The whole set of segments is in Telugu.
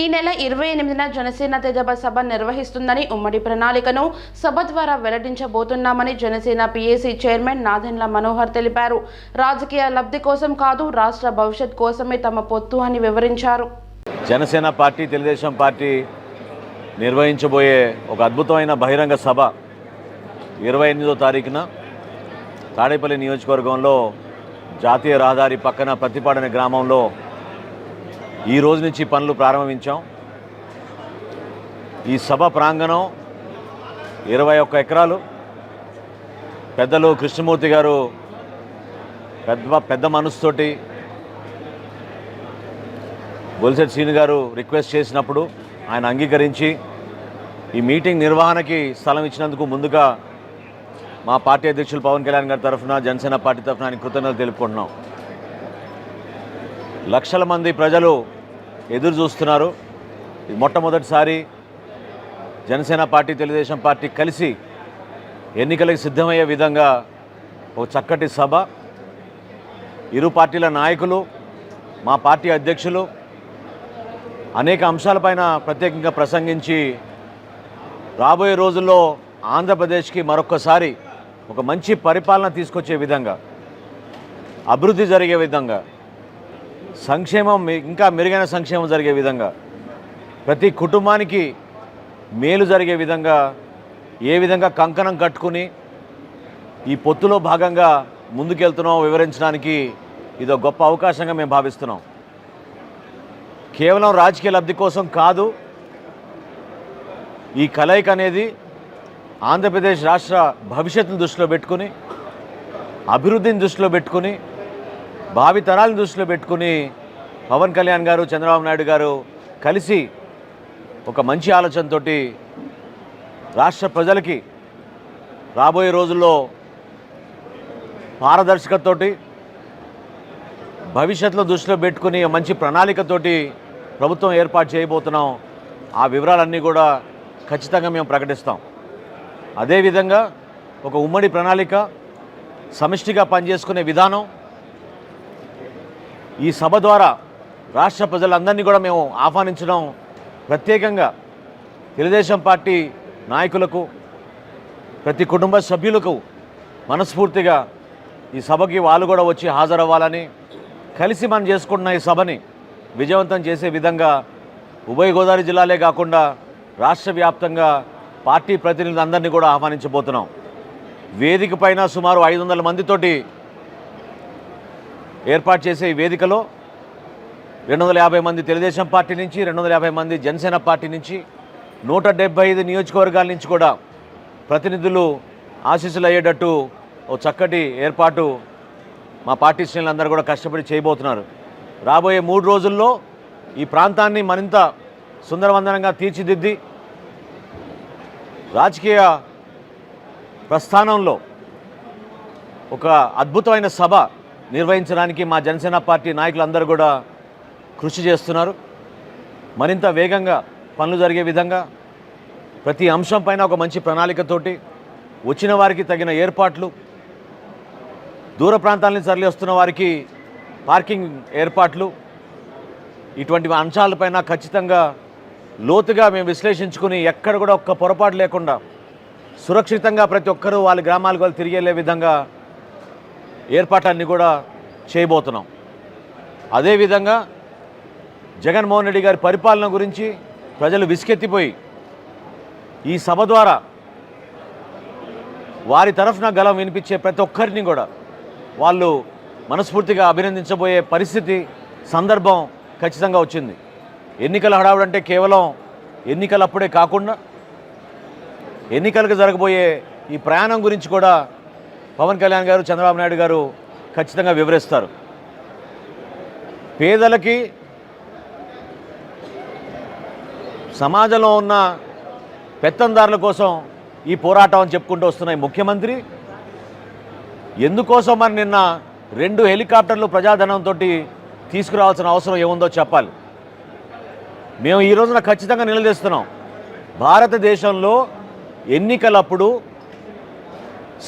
ఈ నెల ఇరవై ఎనిమిదిన జనసేన తెజబ సభ నిర్వహిస్తుందని ఉమ్మడి ప్రణాళికను సభ ద్వారా వెల్లడించబోతున్నామని జనసేన పీఏసీ చైర్మన్ నాదెండ్ల మనోహర్ తెలిపారు. రాజకీయ లబ్ధి కోసం కాదు రాష్ట్ర భవిష్యత్ కోసమే తమ పొత్తు అని వివరించారు. జనసేన పార్టీ తెలుగుదేశం పార్టీ నిర్వహించబోయే ఒక అద్భుతమైన బహిరంగ సభ ఇరవై ఎనిమిదో తారీఖున తాడేపల్లి నియోజకవర్గంలో జాతీయ రహదారి పక్కన ప్రతిపాడన గ్రామంలో ఈ రోజు నుంచి పనులు ప్రారంభించాం. ఈ సభ ప్రాంగణం ఇరవై ఒక్క ఎకరాలు. పెద్దలు కృష్ణమూర్తి గారు పెద్ద పెద్ద మనసుతోటి బొలిసెట్ సీని గారు రిక్వెస్ట్ చేసినప్పుడు ఆయన అంగీకరించి ఈ మీటింగ్ నిర్వహణకి స్థలం ఇచ్చినందుకు ముందుగా మా పార్టీ అధ్యక్షులు పవన్ కళ్యాణ్ గారి తరఫున జనసేన పార్టీ తరఫున ఆయన కృతజ్ఞతలు తెలుపుకుంటున్నాం. లక్షల మంది ప్రజలు ఎదురు చూస్తున్నారు. మొట్టమొదటిసారి జనసేన పార్టీ తెలుగుదేశం పార్టీ కలిసి ఎన్నికలకు సిద్ధమయ్యే విధంగా ఒక చక్కటి సభ. ఇరు పార్టీల నాయకులు మా పార్టీ అధ్యక్షులు అనేక అంశాలపైన ప్రత్యేకంగా ప్రసంగించి రాబోయే రోజుల్లో ఆంధ్రప్రదేశ్కి మరొకసారి ఒక మంచి పరిపాలన తీసుకొచ్చే విధంగా అభివృద్ధి జరిగే విధంగా సంక్షేమం ఇంకా మెరుగైన సంక్షేమం జరిగే విధంగా ప్రతి కుటుంబానికి మేలు జరిగే విధంగా ఏ విధంగా కంకణం కట్టుకుని ఈ పొత్తులో భాగంగా ముందుకెళ్తున్నామో వివరించడానికి ఇదో గొప్ప అవకాశంగా మేము భావిస్తున్నాం. కేవలం రాజకీయ లబ్ధి కోసం కాదు ఈ కలయిక అనేది ఆంధ్రప్రదేశ్ రాష్ట్ర భవిష్యత్తును దృష్టిలో పెట్టుకుని అభివృద్ధిని దృష్టిలో పెట్టుకుని భావితరాలను దృష్టిలో పెట్టుకుని పవన్ కళ్యాణ్ గారు చంద్రబాబు నాయుడు గారు కలిసి ఒక మంచి ఆలోచనతో రాష్ట్ర ప్రజలకి రాబోయే రోజుల్లో పారదర్శకతతోటి భవిష్యత్తులో దృష్టిలో పెట్టుకుని మంచి ప్రణాళికతోటి ప్రభుత్వం ఏర్పాటు చేయబోతున్నాం. ఆ వివరాలన్నీ కూడా ఖచ్చితంగా మేము ప్రకటిస్తాం. అదేవిధంగా ఒక ఉమ్మడి ప్రణాళిక సమిష్టిగా పనిచేసుకునే విధానం ఈ సభ ద్వారా రాష్ట్ర ప్రజలందరినీ కూడా మేము ఆహ్వానించడం ప్రత్యేకంగా తెలుగుదేశం పార్టీ నాయకులకు ప్రతి కుటుంబ సభ్యులకు మనస్ఫూర్తిగా ఈ సభకి వాళ్ళు కూడా వచ్చి హాజరవ్వాలని కలిసి మనం చేసుకుంటున్న ఈ సభని విజయవంతం చేసే విధంగా ఉభయ గోదావరి జిల్లాలే కాకుండా రాష్ట్ర వ్యాప్తంగా పార్టీ ప్రతినిధులందరినీ కూడా ఆహ్వానించబోతున్నాం. వేదిక పైన సుమారు ఐదు వందల మందితోటి ఏర్పాటు చేసే ఈ వేదికలో రెండు వందల యాభై మంది తెలుగుదేశం పార్టీ నుంచి రెండు వందల యాభై మంది జనసేన పార్టీ నుంచి నూట డెబ్బై ఐదు నియోజకవర్గాల నుంచి కూడా ప్రతినిధులు ఆశీస్సులు అయ్యేటట్టు ఓ చక్కటి ఏర్పాటు మా పార్టీ శ్రేణులందరూ కూడా కష్టపడి చేయబోతున్నారు. రాబోయే మూడు రోజుల్లో ఈ ప్రాంతాన్ని మరింత సుందరవందనంగా తీర్చిదిద్ది రాజకీయ ప్రస్థానంలో ఒక అద్భుతమైన సభ నిర్వహించడానికి మా జనసేన పార్టీ నాయకులందరూ కూడా కృషి చేస్తున్నారు. మరింత వేగంగా పనులు జరిగే విధంగా ప్రతి అంశం పైన ఒక మంచి ప్రణాళికతోటి వచ్చిన వారికి తగిన ఏర్పాట్లు దూర ప్రాంతాల నుంచి తరలిస్తున్న వారికి పార్కింగ్ ఏర్పాట్లు ఇటువంటి అంశాలపైన ఖచ్చితంగా లోతుగా మేము విశ్లేషించుకుని ఎక్కడ కూడా ఒక్క పొరపాటు లేకుండా సురక్షితంగా ప్రతి ఒక్కరూ వాళ్ళ గ్రామాలకు వాళ్ళు తిరిగేలే విధంగా ఏర్పాట్లన్నీ కూడా చేయబోతున్నాం. అదేవిధంగా జగన్మోహన్ రెడ్డి గారి పరిపాలన గురించి ప్రజలు విసుకెత్తిపోయి ఈ సభ ద్వారా వారి తరఫున గలం వినిపించే ప్రతి ఒక్కరిని కూడా వాళ్ళు మనస్ఫూర్తిగా అభినందించబోయే పరిస్థితి సందర్భం ఖచ్చితంగా వచ్చింది. ఎన్నికల హడావుడంటే కేవలం ఎన్నికలప్పుడే కాకుండా ఎన్నికలకు జరగబోయే ఈ ప్రయాణం గురించి కూడా పవన్ కళ్యాణ్ గారు చంద్రబాబు నాయుడు గారు ఖచ్చితంగా వివరిస్తారు. పేదలకి సమాజంలో ఉన్న పెత్తందారుల కోసం ఈ పోరాటం అని చెప్పుకుంటూ వస్తున్నాయి ముఖ్యమంత్రి. ఎందుకోసం మరి నిన్న రెండు హెలికాప్టర్లు ప్రజాధనంతో తీసుకురావాల్సిన అవసరం ఏముందో చెప్పాలి. మేము ఈ రోజున ఖచ్చితంగా నిలదీస్తున్నాం. భారతదేశంలో ఎన్నికలప్పుడు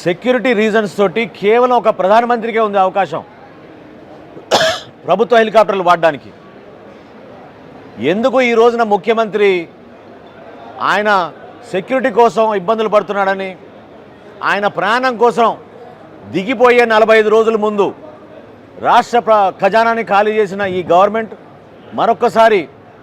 సెక్యూరిటీ రీజన్స్ తోటి కేవలం ఒక ప్రధానమంత్రికే ఉంది అవకాశం. ప్రభుత్వ హెలికాప్టర్లు వాడడానికి. ఎందుకు ఈ రోజున ముఖ్యమంత్రి ఆయన సెక్యూరిటీ కోసం ఇబ్బందులు పడుతున్నాడని ఆయన ప్రాణం కోసం దిగిపోయే నలభై ఐదు రోజుల ముందు రాష్ట్ర ప్ర ఖజానాని ఖాళీ చేసిన ఈ గవర్నమెంట్ మరొక్కసారి